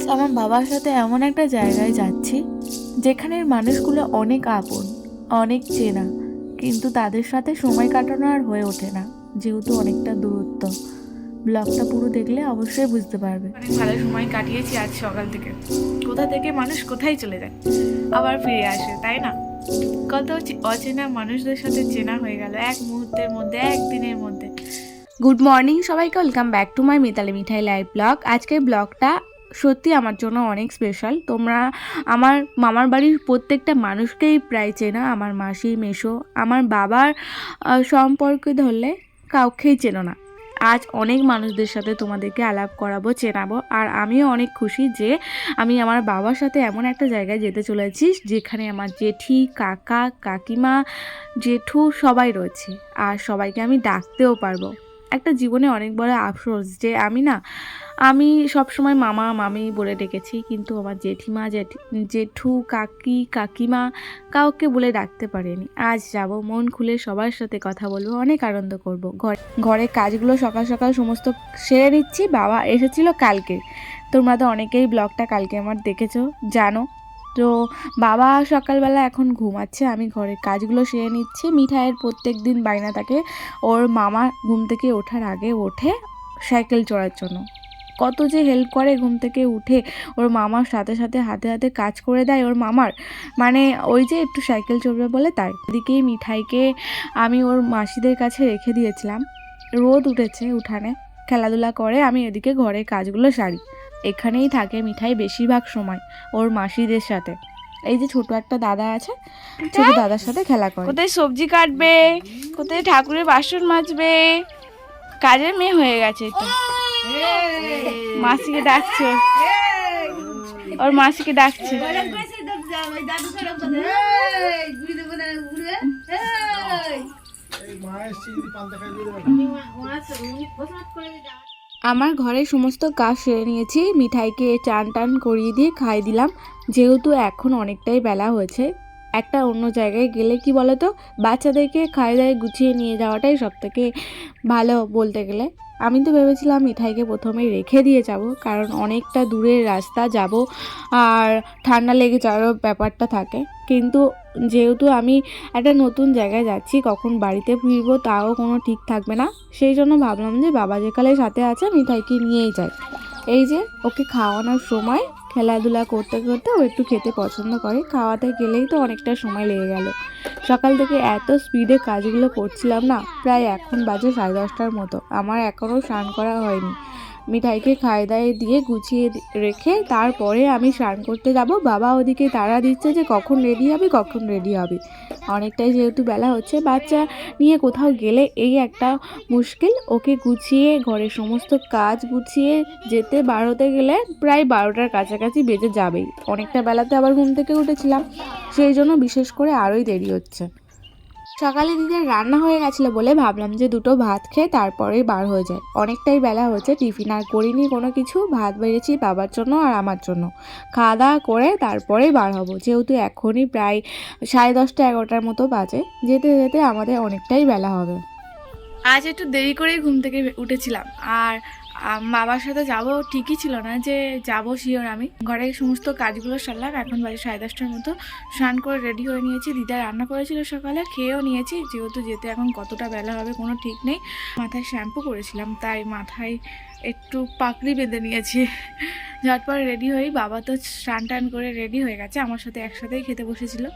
আজ আমার বাবার সাথে এমন একটা জায়গায় যাচ্ছি যেখানের মানুষগুলো অনেক আপন অনেক চেনা কিন্তু তাদের সাথে সময় কাটানো আর হয়ে ওঠে না যেহেতু অনেকটা দূরত্ব। ব্লগটা পুরো দেখলে অবশ্যই বুঝতে পারবে। অনেক ভালো সময় কাটিয়েছি আজ সকাল থেকে। কোথা থেকে মানুষ কোথায় চলে যায়? আবার ফিরে আসে তাই না? কত চে- অচেনা মানুষদের সাথে চেনা হয়ে গেল এক মুহূর্তের মধ্যে একদিনের মধ্যে। গুড মর্নিং সবাইকে welcome back to my Mitali Mithai live blog আজকের ব্লগটা সত্যি আমার জন্য অনেক স্পেশাল তোমরা আমার মামার বাড়ির প্রত্যেকটা মানুষকেই প্রায় চেনা, আমার মাসি মেশো আমার বাবার সম্পর্কে ধরলে কাউকেই চেনো না। আজ অনেক মানুষদের সাথে তোমাদেরকে আলাপ করাবো, চেনাবো, আর আমিও অনেক খুশি যে আমি আমার বাবার সাথে এমন একটা জায়গায় যেতে চলেছি, যেখানে আমার জেঠি, কাকা, কাকিমা, জেঠু সবাই রয়েছে। আর সবাইকে আমি ডাকতেও পারব। একটা জীবনে অনেক বড় আফসোস যে আমি না, আমি সবসময় মামা, মামি বলে ডেকেছি, কিন্তু আমার জেঠিমা, জেঠি, জেঠু, কাকি, কাকিমা কাউকে বলে ডাকতে পারিনি। আজ যাব, মন খুলে সবার সাথে কথা বলব, অনেক আনন্দ করব। ঘর ঘরের কাজগুলো সকাল সকাল সমস্ত সেরে নিচ্ছি, বাবা এসেছিল কালকে। তোমরা তো অনেকেই ব্লগটা কালকে আমার দেখেছ, জানো। তো বাবা সকালবেলা এখন ঘুমাচ্ছে, আমি ঘরের কাজগুলো সেরে নিচ্ছি। মিঠাইয়ের প্রত্যেক দিন বাইনা থাকে। ওর মামা ঘুম থেকে ওঠার আগে ওঠে সাইকেল চড়ার জন্য। কত যে হেল্প করে ঘুম থেকে উঠে, ওর মামার সাথে সাথে হাতে হাতে কাজ করে দেয়। ওর মামার মানে ওই যে একটু সাইকেল চড়বে বলে তাই এদিকেই মিঠাইকে আমি ওর মাসিদের কাছে রেখে দিয়েছিলাম। রোদ উঠেছে উঠানে, খেলাধুলা করে আমি এদিকে ঘরের কাজগুলো সারি। এখানেই থাকে মিঠাই বেশিরভাগ সময় ওর মাসিদের সাথে। এই যে ছোট একটা দাদা আছে ছোট দাদার সাথে খেলা করে। কোথায় সবজি কাটবে? কোথায় ঠাকুরের বাসন মাজবে? কাজের মেয়ে হয়ে গেছে তো। মাসিকে ডাকছে। ওর। ওর মাসিকে ডাকছে। আমার ঘরে সমস্ত কাজ সেরে নিয়েছি। মিঠাইকে চান টান করিয়ে দিয়ে খাই দিলাম। যেহেতু এখন অনেকটাই বেলা হয়েছে। একটা অন্য জায়গায় গেলে কি বলতো? বাচ্চাদেরকে খাই দায় গুছিয়ে নিয়ে যাওয়াটাই সব থেকে ভালো বলতে গেলে। আমি তো ভেবেছিলাম মিঠাইকে প্রথমে রেখে দিয়ে যাব, কারণ অনেকটা দূরের রাস্তা যাব আর ঠান্ডা লেগে যাওয়ার ব্যাপারটা থাকে। কিন্তু যেহেতু আমি একটা নতুন জায়গায় যাচ্ছি, কখন বাড়িতে ফিরবো তাও কোনো ঠিক থাকবে না। সেই জন্য ভাবলাম যে বাবা যেকালে সাথে আছে, মিঠাইকে নিয়েই যাই। এই যে, ওকে খাওয়ানোর সময় খেলাধুলা করতে করতে ও একটু খেতে পছন্দ করে। খাওয়াতে গেলেই তো অনেকটা সময় লেগে গেল। সকাল থেকে এত স্পিডে কাজগুলো করছিলাম না, প্রায় এখন বাজে সাড়ে দশটার মতো। আমার এখনও স্নান করা হয়নি। মিঠাইকে খাই দায়ে দিয়ে গুছিয়ে রেখে তারপরে আমি স্নান করতে যাব। বাবা ওদিকে তাড়া দিচ্ছে যে কখন রেডি হবে, কখন রেডি হবে। অনেকটাই যেহেতু বেলা হচ্ছে, বাচ্চা নিয়ে কোথাও গেলে এই একটা মুশকিল। ওকে গুছিয়ে ঘরের সমস্ত কাজ গুছিয়ে যেতে বার হতে গেলে প্রায় বারোটার কাছাকাছি বেজে যাবেই। অনেকটা বেলাতে আবার ঘুম থেকে উঠেছিলাম, সেই জন্য বিশেষ করে আরোই দেরি হচ্ছে। সকালে দিদির রান্না হয়ে গেছিল বলে ভাবলাম যে দুটো ভাত খেয়ে তারপরেই বার হয়ে যায় অনেকটাই বেলা হয়েছে, টিফিন আর করিনি কোনো কিছু, ভাত বেড়েছি বাবার জন্য আর আমার জন্য। খাওয়া দাওয়া করে তারপরেই বার হব, যেহেতু এখনই প্রায় সাড়ে দশটা এগারোটার মতো বাজে, যেতে যেতে আমাদের অনেকটাই বেলা হবে। আজ একটু দেরি করেই ঘুম থেকে উঠেছিলাম, আর বাবার সাথে যাব ঠিকই ছিল না যে যাব শিওর আমি। ঘরে সমস্ত কাজগুলো সারলাম, এখন বাজে সাড়ে দশটার মতো। স্নান করে রেডি হয়ে নিয়েছি, দিদা রান্না করেছিল সকালে, খেয়েও নিয়েছি, যেহেতু যেতে এখন কতটা বেলা হবে কোনো ঠিক নেই। মাথায় শ্যাম্পু করেছিলাম তাই মাথায় একটু পাকড়ি বেঁধে নিয়েছি। ঝটপট রেডি হয়ে বাবা তো স্নান টান করে রেডি হয়ে গেছে। আমার সাথে একসাথেই খেতে বসেছিল।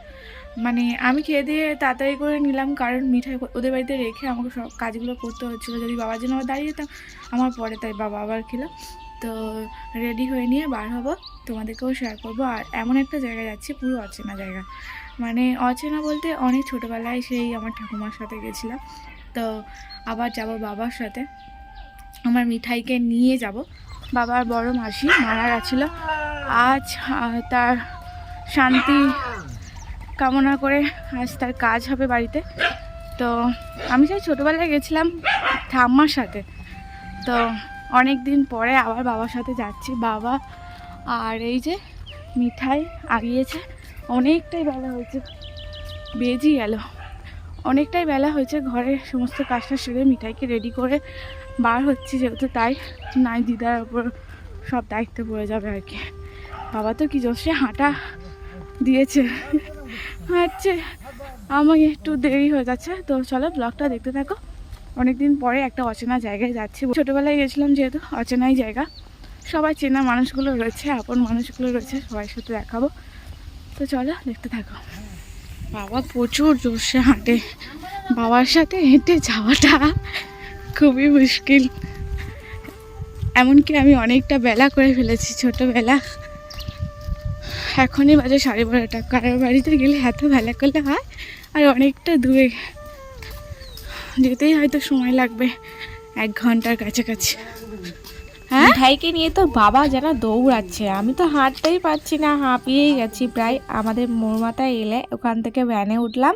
মানে আমি খেয়ে দিয়ে তাড়াতাড়ি করে নিলাম। কারণ মিঠাই ওদের বাড়িতে রেখে আমাকে সব কাজগুলো করতে হচ্ছিল। যদি বাবার জন্য আবার দাঁড়িয়ে যেতাম, আমার পরে তাই বাবা আবার খেলো। তো রেডি হয়ে নিয়ে বার হব। তোমাদেরকেও শেয়ার করব। আর এমন একটা জায়গায় যাচ্ছি, পুরো অচেনা জায়গা। মানে অচেনা বলতে অনেক ছোটোবেলায় সেই আমার ঠাকুমার সাথে গেছিলাম। তো আবার যাব বাবার সাথে। আমার মিঠাইকে নিয়ে যাব। বাবার বড় মাসি মারা গেছিল। আজ তার শান্তি কামনা করে আজ তার কাজ হবে বাড়িতে। তো আমি সেই ছোটোবেলায় গেছিলাম ঠাম্মার সাথে। তো অনেক দিন পরে আবার বাবার সাথে যাচ্ছি। বাবা আর এই যে মিঠাই আগিয়েছে। অনেকটাই বেলা হয়েছে। বেজই গেল। অনেকটাই বেলা হয়েছে। ঘরে সমস্ত কাজটা সেরে মিঠাইকে রেডি করে বার হচ্ছি যেহেতু তাই নাই দিদার ওপর সব দায়িত্ব পড়ে যাবে আর কি। বাবা তো কি জোশে হাঁটা দিয়েছে। হাঁটছে আমাকে একটু দেরি হয়ে যাচ্ছে। তো চলো ব্লগটা দেখতে থাকো। অনেকদিন পরে একটা অচেনা জায়গায় যাচ্ছি। ছোটোবেলায় গেছিলাম যেহেতু অচেনাই জায়গা। সবাই চেনা মানুষগুলো রয়েছে, আপন মানুষগুলো রয়েছে সবার সাথে দেখাবো। তো চলো দেখতে থাকো। বাবা প্রচুর জোরসে হাঁটে। বাবার সাথে হেঁটে যাওয়াটা খুবই মুশকিল। এমনকি আমি অনেকটা বেলা করে ফেলেছি ছোটোবেলা। এখনই বাজে সাড়ে বারোটা। কারোর বাড়িতে গেলে এত বেলা করলে হয়? আর অনেকটা দূরে। যেতেই হয়তো সময় লাগবে এক ঘণ্টার কাছাকাছি। মিঠাইকে নিয়ে তো বাবা যেন দৌড়াচ্ছে। আমি তো হাঁটতেই পারছি না, হাঁপিয়েই গেছি প্রায়। আমাদের মোড়মাথায় এলে ওখান থেকে ভ্যানে উঠলাম।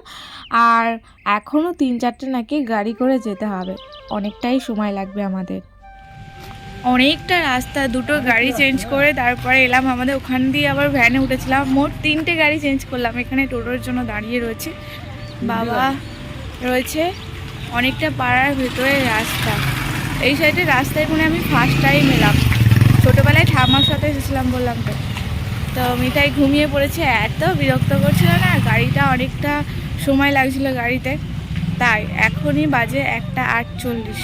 আর এখনও তিন চারটে নাকি গাড়ি করে যেতে হবে। অনেকটাই সময় লাগবে আমাদের। অনেকটা রাস্তা, দুটো গাড়ি চেঞ্জ করে তারপরে এলাম আমাদের। ওখান দিয়ে আবার ভ্যানে উঠেছিলাম। মোট তিনটে গাড়ি চেঞ্জ করলাম। এখানে টোটোর জন্য দাঁড়িয়ে রয়েছে। বাবা রয়েছে। অনেকটা পাড়ার ভেতরে রাস্তা। এই সাইডে রাস্তায় মনে আমি ফার্স্ট টাইম এলাম। ছোটোবেলায় ঠাম্মার সাথে এসেছিলাম বললাম তো। তো মিঠাই ঘুমিয়ে পড়েছে, এত বিরক্ত করছিল না, গাড়িটা অনেকটা সময় লাগছিল গাড়িতে। তাই এখনই বাজে একটা আটচল্লিশ।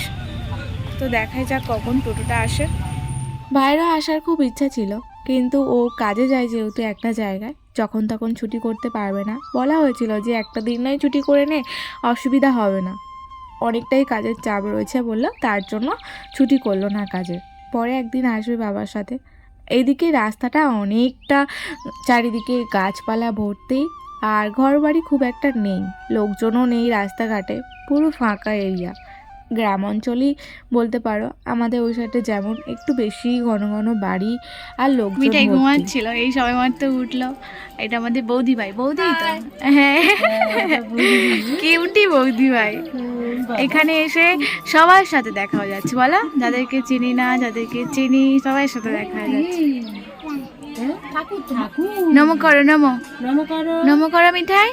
তো দেখাই যাক কখন টোটোটা আসে। বাইরে আসার খুব ইচ্ছা ছিল, কিন্তু ও কাজে যায় যেহেতু একটা জায়গায়, যখন তখন ছুটি করতে পারবে না। বলা হয়েছিল যে একটা দিন নয় ছুটি করে নে, অসুবিধা হবে না। অনেকটাই কাজের চাপ রয়েছে বলল। তার জন্য ছুটি করল না কাজে পরে একদিন আসবে বাবার সাথে। এইদিকে রাস্তাটা অনেকটা, চারিদিকে গাছপালা ভর্তি আর ঘরবাড়ি খুব একটা নেই। লোকজনও নেই রাস্তাঘাটে। পুরো ফাঁকা এরিয়া গ্রাম অঞ্চলই বলতে পারো। আমাদের ওই সাইডে যেমন একটু বেশি ঘন ঘন বাড়ি আর লোক মিঠাই ঘুমাচ্ছিল এই সবাই মাত্র উঠল। এটা আমাদের বৌদি ভাই বৌদি তো? হ্যাঁ। কিউটি বৌদি। ভাই এখানে এসে সবার সাথে দেখা হয়ে যাচ্ছে বলো? যাদেরকে চিনি না যাদেরকে চিনি সবার সাথে দেখা হয়ে যাচ্ছে। নম করো নম। নম করো নম করো। মিঠাই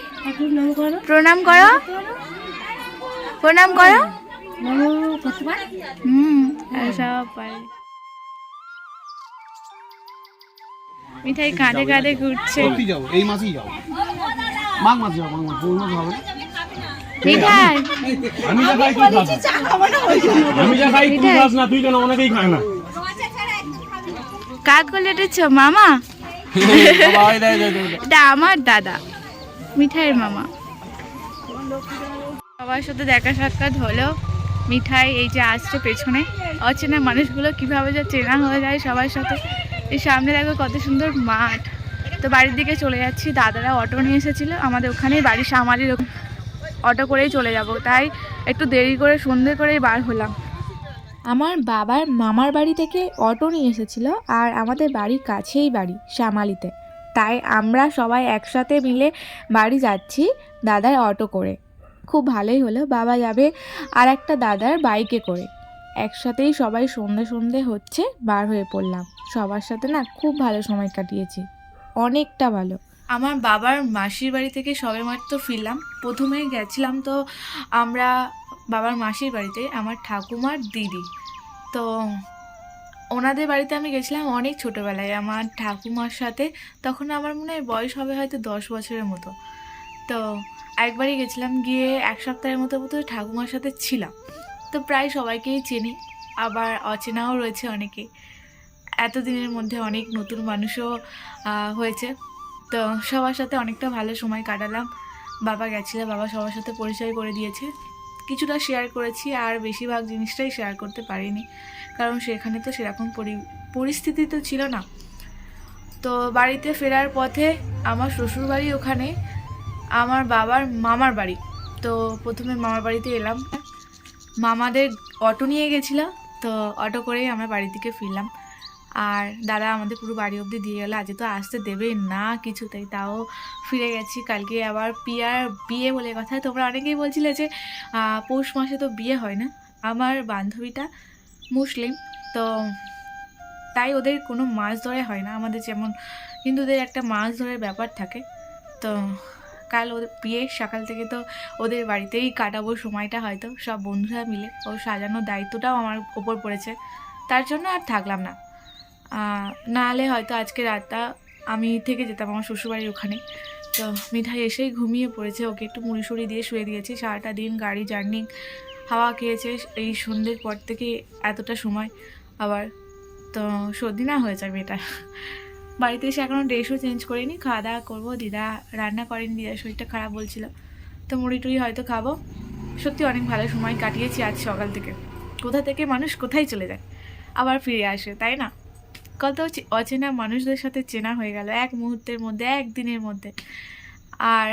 প্রণাম করো। প্রণাম করো। করতে পারে হুম আর সব পারে মিঠাই কাঁধে কাঁধে ঘুরছে। সত্যি যাব এই মাসেই যাব। মাঘ মাসে যাব মাঘ মাস পৌষ হবে। মিঠাই। আমি যা খাই তুই খাস আমি যা খাই তুই খাস না তুই কেন অনেকেই খায় না? কাক লেটেছ মামা? সবাই দেয় দেয় দেয়। এটা আমার দাদা মিঠাইয়ের মামা। সবার সাথে দেখা সাক্ষাৎ হলো। মিঠাই, এই যে আসছে পেছনে। অচেনা মানুষগুলো কীভাবে যে চেনা হয়ে যায় সবার সাথে। এই সামনে দেখো কত সুন্দর মাঠ। তো বাড়ির দিকে চলে যাচ্ছি, দাদারা অটো নিয়ে এসেছিল। আমাদের ওখানেই বাড়ি সামারির। অটো করেই চলে যাব। তাই একটু দেরি করে, সন্ধে করেই বার হলাম। আমার বাবার মামার বাড়ি থেকে অটো নিয়ে এসেছিল আর আমাদের বাড়ির কাছেই বাড়ি শ্যামালিতে তাই আমরা সবাই একসাথে মিলে বাড়ি যাচ্ছি দাদার অটো করে। খুব ভালোই হলো। বাবা যাবে আর একটা দাদার বাইকে করে। একসাথেই সবাই সন্ধে সন্ধে হচ্ছে, বার হয়ে পড়লাম। সবার সাথে না খুব ভালো সময় কাটিয়েছি। অনেকটা ভালো। আমার বাবার মাসির বাড়ি থেকে সবে মাত্র ফিরলাম। প্রথমে গেছিলাম তো আমরা বাবার মাসির বাড়িতে, আমার ঠাকুমার দিদি। তো ওনাদের বাড়িতে আমি গেছিলাম অনেক ছোটোবেলায় আমার ঠাকুমার সাথে। তখন আমার মনে হয় বয়স হবে হয়তো দশ বছরের মতো। তো একবারই গেছিলাম গিয়ে এক সপ্তাহের মতো মতো ঠাকুমার সাথে ছিলাম। তো প্রায় সবাইকেই চিনি, আবার অচেনাও রয়েছে অনেকে। এতদিনের মধ্যে অনেক নতুন মানুষও হয়েছে। তো সবার সাথে অনেকটা ভালো সময় কাটালাম। বাবা গেছিল, বাবা সবার সাথে পরিচয় করে দিয়েছে। কিছুটা শেয়ার করেছি, আর বেশিরভাগ জিনিসটাই শেয়ার করতে পারিনি। কারণ সেখানে তো সেরকম পরি- পরিস্থিতি তো ছিল না। তো বাড়িতে ফেরার পথে আমার শ্বশুরবাড়ি ওখানে আমার বাবার মামার বাড়ি। তো প্রথমে মামার বাড়িতে এলাম। মামাদের অটো নিয়ে গেছিল তো অটো করেই আমরা বাড়ির দিকে ফিরলাম। আর দাদা আমাদের পুরো বাড়ি অবধি দিয়ে গেলো, আজকে তো আসতে দেবে না কিছুতেই তাও ফিরে গেছি। কালকে আবার পিয়ার বিয়ে বলে কথা। তোমরা অনেকেই বলছিলে যে পৌষ মাসে তো বিয়ে হয় না। আমার বান্ধবীটা মুসলিম, তো তাই ওদের কোনো মাছ ধরে হয় না। আমাদের যেমন হিন্দুদের একটা মাছ ধরার ব্যাপার থাকে, তো কাল ওদের বিয়ে, সকাল থেকে তো ওদের বাড়িতেই কাটাবো সময়টা হয়তো, সব বন্ধুরা মিলে। ও সাজানোর দায়িত্বটাও আমার ওপর পড়েছে, তার জন্য আর থাকলাম না। নাহলে হয়তো আজকে রাতটা আমি থেকে যেতাম আমার শ্বশুরবাড়ির ওখানে। তো মিঠাই এসেই ঘুমিয়ে পড়েছে, ওকে একটু মুড়ি দিয়ে শুয়ে দিয়েছি। সারাটা দিন গাড়ি, জার্নি, হাওয়া খেয়েছে, এই সন্ধ্যের পর থেকে এতটা সময়, আবার তো সর্দি না হয়ে যাবে এটা বাড়িতে এসে এখনও ড্রেসও চেঞ্জ করিনি খাওয়া দাওয়া করব, দিদা রান্না করেনি, দিদার শরীরটা খারাপ বলছিল। তো মুড়ি টুড়ি হয়তো খাব। সত্যি অনেক ভালো সময় কাটিয়েছি আজ সকাল থেকে। কোথা থেকে মানুষ কোথায় চলে যায়? আবার ফিরে আসে, তাই না? কত অচেনা মানুষদের সাথে চেনা হয়ে গেল এক মুহূর্তের মধ্যে একদিনের মধ্যে। আর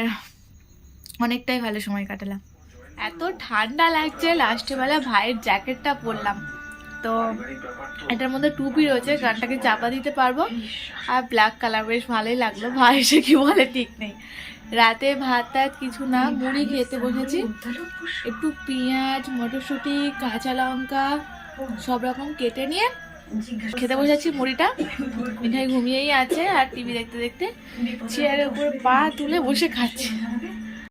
অনেকটাই ভালো সময় কাটালাম। এত ঠান্ডা লাগছে লাস্টে বেলা ভাইয়ের জ্যাকেটটা পরলাম। তো এটার মধ্যে টুপি রয়েছে, গানটাকে চাপা দিতে পারব। আর ব্ল্যাক কালার বেশ ভালোই লাগল। ভাই এসে কি বলে, ঠিক নেই। রাতে ভাত টাত কিছু না, মুড়ি খেতে বসেছি। একটু পেঁয়াজ, মটরশুঁটি, কাঁচা লঙ্কা, সব রকম কেটে নিয়ে খেতে বসেছি মুড়িটা। মিঠাই ঘুমিয়েই আছে আর টিভি দেখতে দেখতে চেয়ারের উপরে পা তুলে বসে খাচ্ছে।